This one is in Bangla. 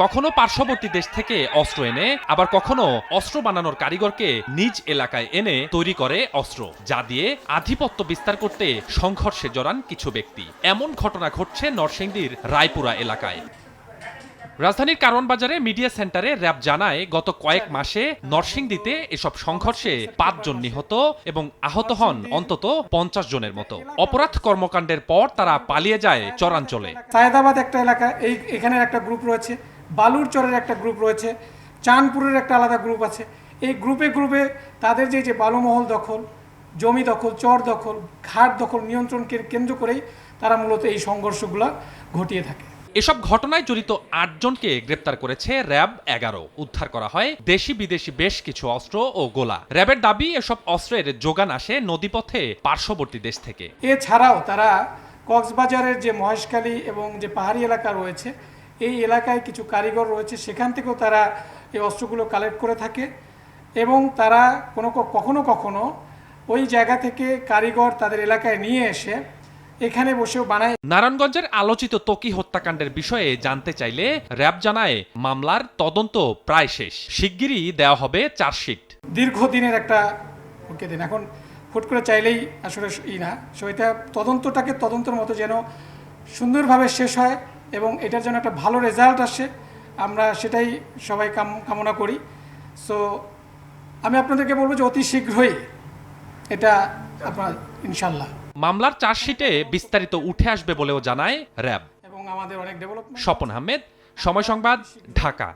কখনো পার্শ্ববর্তী দেশ থেকে অস্ত্র এনে, আবার কখনো অস্ত্র বানানোর কারিগরকে নিজ এলাকায় এনে তৈরি করে অস্ত্র, যা দিয়ে আধিপত্য বিস্তার করতে সংঘর্ষে জড়ান কিছু ব্যক্তি। এমন ঘটনা ঘটছে নরসিংদীর রায়পুরা এলাকায়। রাজধানীর কারণ বাজারে মিডিয়া সেন্টারে র্যাব জানায়, গত কয়েক মাসে নরসিংদীতে এসব সংঘর্ষে পাঁচজন নিহত এবং আহত হন অন্তত পঞ্চাশ জনের মতো। অপরাধ কর্মকাণ্ডের পর তারা পালিয়ে যায় চরাঞ্চলে। সায়েদাবাদ একটা এলাকা, এই এখানে একটা গ্রুপ রয়েছে। বালুরচরের একটা গ্রুপ রয়েছে চাঁদপুরের একটা আলাদা গ্রুপ আছে। এই গ্রুপে গ্রুপে তাদের যে যে বালুমহল দখল জমি দখল চর দখল ঘাট দখল নিয়ন্ত্রণকে কেন্দ্র করেই তারা মূলত এই সংঘর্ষগুলো ঘটিয়ে থাকে। এসব ঘটনায় জড়িত আটজনকে গ্রেপ্তার করেছে র্যাব এগারো। উদ্ধার করা হয় দেশি বিদেশি বেশ কিছু অস্ত্র ও গোলা। র্যাবের দাবি এসব অস্ত্রের যোগান আসে নদীপথে পার্শ্ববর্তী দেশ থেকে। এছাড়াও তারা কক্সবাজারের যে মহেশখালী এবং যে পাহাড়ি এলাকা রয়েছে এই এলাকায় কিছু কারিগর রয়েছে সেখান থেকেও তারা এই অস্ত্রগুলো কালেক্ট করে থাকে এবং তারা কোনো কখনো কখনো ওই জায়গা থেকে কারিগর তাদের এলাকায় নিয়ে এসে এখানে বসেও বানায়। নারায়ণগঞ্জের আলোচিত তকি হত্যাকাণ্ডের বিষয়ে জানতে চাইলে র্যাব জানায় মামলার তদন্ত প্রায় শেষ। শিগগিরই দেওয়া হবে চার্জশিট। দীর্ঘদিনের একটা ওকে দিন এখন হুট করে চাইলেই আসলে ই না। সো এটা তদন্তটাকে তদন্তের মতো যেন সুন্দরভাবে শেষ হয়। এবং এটার জন্য একটা ভালো রেজাল্ট আসে। আমরা সেটাই সবাই কাম কামনা করি। সো আমি আপনাদেরকে বলব যে অতি শীঘ্রই এটা আপনার ইনশাল্লাহ মামলার চার্জশিটে বিস্তারিত উঠে আসবে বলেও জানায় র্যাব। এবং আমাদের অনেক ডেভেলপমেন্ট স্বপন আহমেদ সময় সংবাদ ঢাকা।